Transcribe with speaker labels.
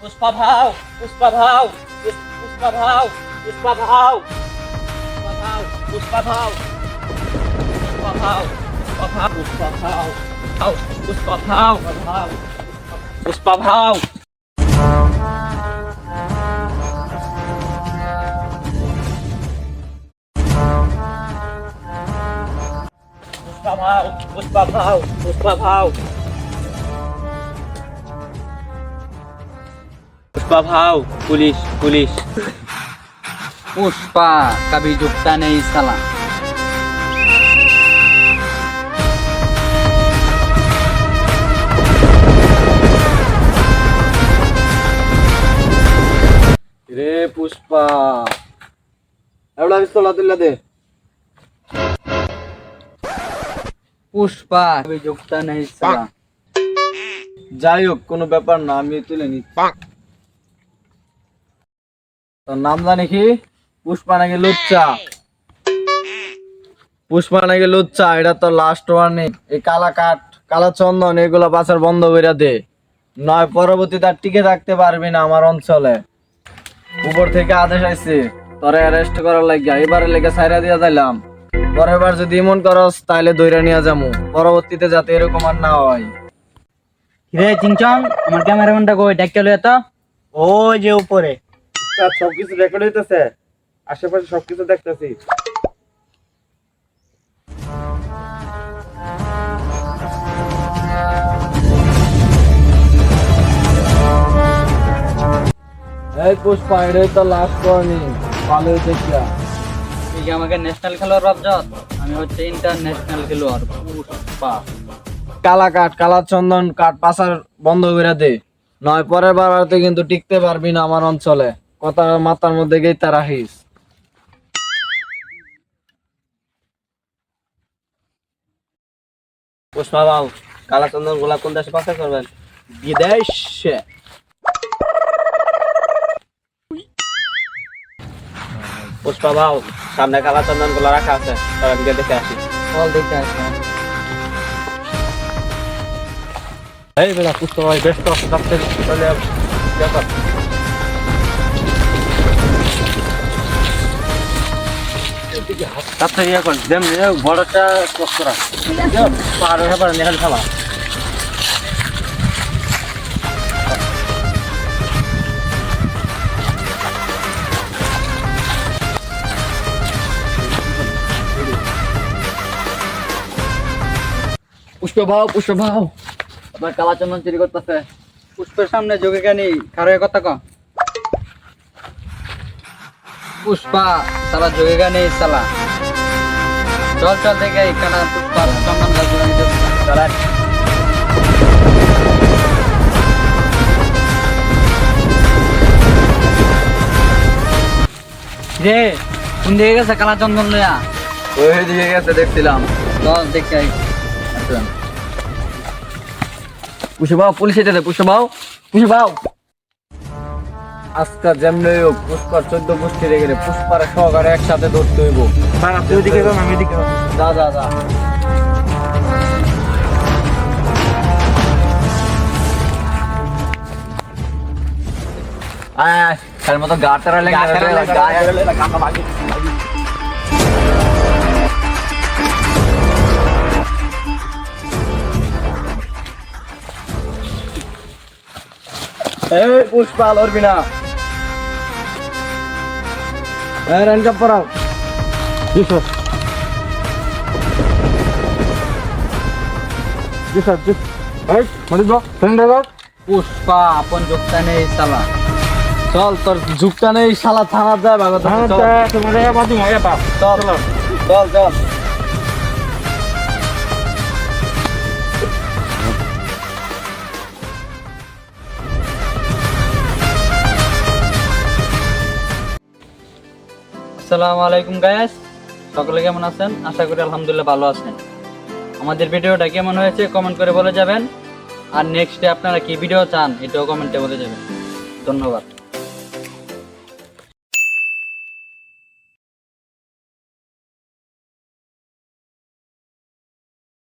Speaker 1: পুষ্পা ভাও পুষ্পা ভাও পুষ- পুষ্পা ভাও পুষ্পা ভাও পুষ্পা ভাও পুষ্পা ভাও পুষ্পা ভাও পুষ্পা ভাও পুষ্পা ভাও পুষ্পা ভাও পুষ্পা ভাও পুষ্পা ভাও पुष्पा भाव पुलिस पुलिस
Speaker 2: पुष्पा कभी झुकता नहीं साला
Speaker 3: রে পুষ্পা এগুলা পিস্তল তুলে দে
Speaker 2: पुष्पा कभी झुकता नहीं साला
Speaker 3: যাই হোক কোনো ব্যাপার না আমি তুলে নি তোর নাম জানি কি? পুষ্পা নাকি লুচ্চা। পুষ্পা নাকি লুচ্চা এটা তো লাস্ট ওয়ার্নিং এই কালা কাঠ কালা চন্দন এগুলো পাচার বন্ধ করে দে। নয় পরবর্তীতে আর টিকে থাকতে পারবি না আমার অঞ্চলে। উপর থেকে আদেশ আইছে তোরে অ্যারেস্ট করার লাগিয়া। এবারে লেগে সাইরা দিয়া যাইলাম। পরের বার যদি এমন করস তাহলে দইরা নিয়ে যামু। পরবর্তীতে যাতে এরকম আর না হয়।
Speaker 2: রে চিংচং আমার ক্যামেরাম্যানটা কই? ডাক্তার লয়ে তো?
Speaker 1: ওই যে উপরে।
Speaker 3: সবকিছু রেকর্ড হইতেছে। আশেপাশে সবকিছু দেখতেছি। এই পুষ্পা এটাই তো লাস্ট ওয়ার্নিং ভালো দেখিয়া।
Speaker 2: তুই কি আমাকে ন্যাশনাল খেলোয়াড় ভাবছত আমি হচ্ছে ইন্টারন্যাশনাল খেলোয়াড়। পুষ্পা
Speaker 3: কালা কাঠ কালা চন্দন কাঠ পাচার বন্ধ করে দে। নয় পরের বার কিন্তু টিকতে পারবি না আমার অঞ্চলে। কথা মাথার মধ্যে গেইতা রাখিস
Speaker 1: পুষ্পা ভাও কালা চন্দন গোলাপ কোন দেশে পাচার করবেন?
Speaker 3: বিদেশে।
Speaker 1: পুষ্পা ভাও সামনে কালা চন্দনগুলো রাখা আছে। আমি গিয়ে দেখে আসি।
Speaker 2: বল দেখতে আসবে
Speaker 1: এই বেলা পুষ্পা ভাই ব্যস্ত আছে চলে দেখো তাতে ইয়ে বড়টা ক্রস
Speaker 2: পাহাড় পুষ্পভাও আপনার কালাচন্দন চুরি করতেছে। পুষ্পের সামনে যোগে কেন কারও কথা কম পুষ্পা সালা জোগেগা নেই সালা। চল চল দেখে এখানে পুষ্পা
Speaker 1: সম্মান
Speaker 2: রে কোন দিকে গেছে কালা চন্দন লয়া?
Speaker 3: ওই দিকে গেছে দেখছিলাম।
Speaker 2: চল দেখে পুষে
Speaker 3: বাও পুলিশে যেতে পুষে বাও। পুষে আজকা যেমনি হোক পুষ্পার চোদ্দ পুষ্টি রেখে রে পুষ্পার সহকারে একসাথে ধরতে হইব।
Speaker 1: তুই ওদিকে যাও আমি এদিকে
Speaker 3: যা যা যা। আয় তার মতো লেগে এই পুষ্পা লড়বি না। এই রান কাপ পড়াও জি স্যার জি স্যার জি। মনিত বাবু ফ্রেন্ড
Speaker 2: পুষ্পা আপন যোগতা নেই সালা
Speaker 3: চল তোর যুগটা নেই শালা থানা যায় বাবা চল।
Speaker 1: তোমার বাজু মজা পাস
Speaker 3: চল। চল চল।
Speaker 2: আসসালামু আলাইকুম গায়াস সকলে কেমন আছেন? আশা করি আলহামদুলিল্লাহ ভালো আছেন। আমাদের ভিডিওটা কেমন হয়েছে কমেন্ট করে বলে যাবেন। আর নেক্সটে আপনারা কি ভিডিও চান, এটাও কমেন্টে বলে যাবেন। ধন্যবাদ।